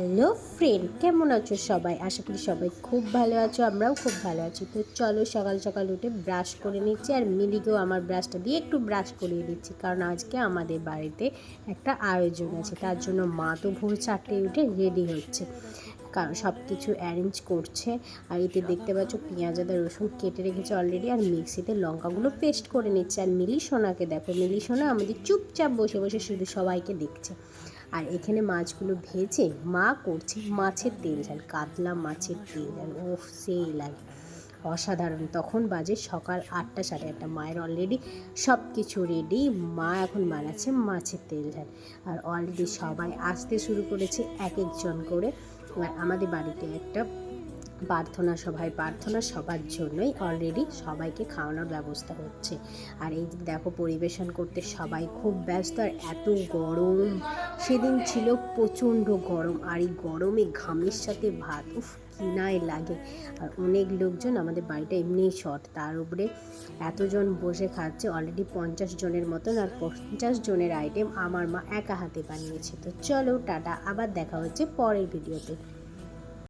Hello friend, কেমন আছো সবাই? আশা করি সবাই খুব ভালো আছো, আমরাও খুব ভালো আছি। তো চলো সকাল সকাল উঠে ব্রাশ করে নিচ্ছি আর মিলিকেও আমার ব্রাশটা দিয়ে একটু ব্রাশ করিয়ে দিচ্ছি, কারণ আজকে আমাদের বাড়িতে একটা আয়োজন আছে। তার জন্য মা তো ভোর চারটে উঠে রেডি হচ্ছে। সব কিছু অ্যারেঞ্জ করছে। আর এতে দেখতে পাচ্ছ পেঁয়াজ, আদা, রসুন কেটে রেখেছে অলরেডি আর মিক্সিতে লঙ্কাগুলো পেস্ট করে নিচ্ছে। আর মিলি সোনাকে দেখো, মিলি সোনা আমাদের চুপচাপ বসে বসে শুধু সবাইকে দেখছে। আর এখানে মাছগুলো ভেজে মা করছে মাছের তেল ঝাল, কাতলা মাছের তেল ঝাল। ও সেই লাগে। অসাধারণ। তখন বাজে সকাল আটটা, সাড়ে আটটা। মায়ের অলরেডি সব কিছু রেডি মা এখন বানাচ্ছে মাছের তেল ঝাল। আর অলরেডি সবাই আসতে শুরু করেছে এক একজন করে। আমাদের বাড়িতে একটা প্রার্থনা সভায়, প্রার্থনা সবার জন্যই অলরেডি সবাইকে খাওয়ানোর ব্যবস্থা হচ্ছে। আর এই দেখো পরিবেশন করতে সবাই খুব ব্যস্ত, আর এত গরম। সেদিন ছিল প্রচণ্ড গরম, আর এই গরমে ঘামের সাথে ভাত, উফ কিনায় লাগে। আর অনেক লোকজন আমাদের বাড়িটা এমনিই শর্ট তার উপরে এতজন বসে খাচ্ছে অলরেডি পঞ্চাশ জনের মতন, আর পঞ্চাশ জনের আইটেম আমার মা একা হাতে বানিয়েছে। তো চলো, টাটা, আবার দেখা হচ্ছে পরের ভিডিওতে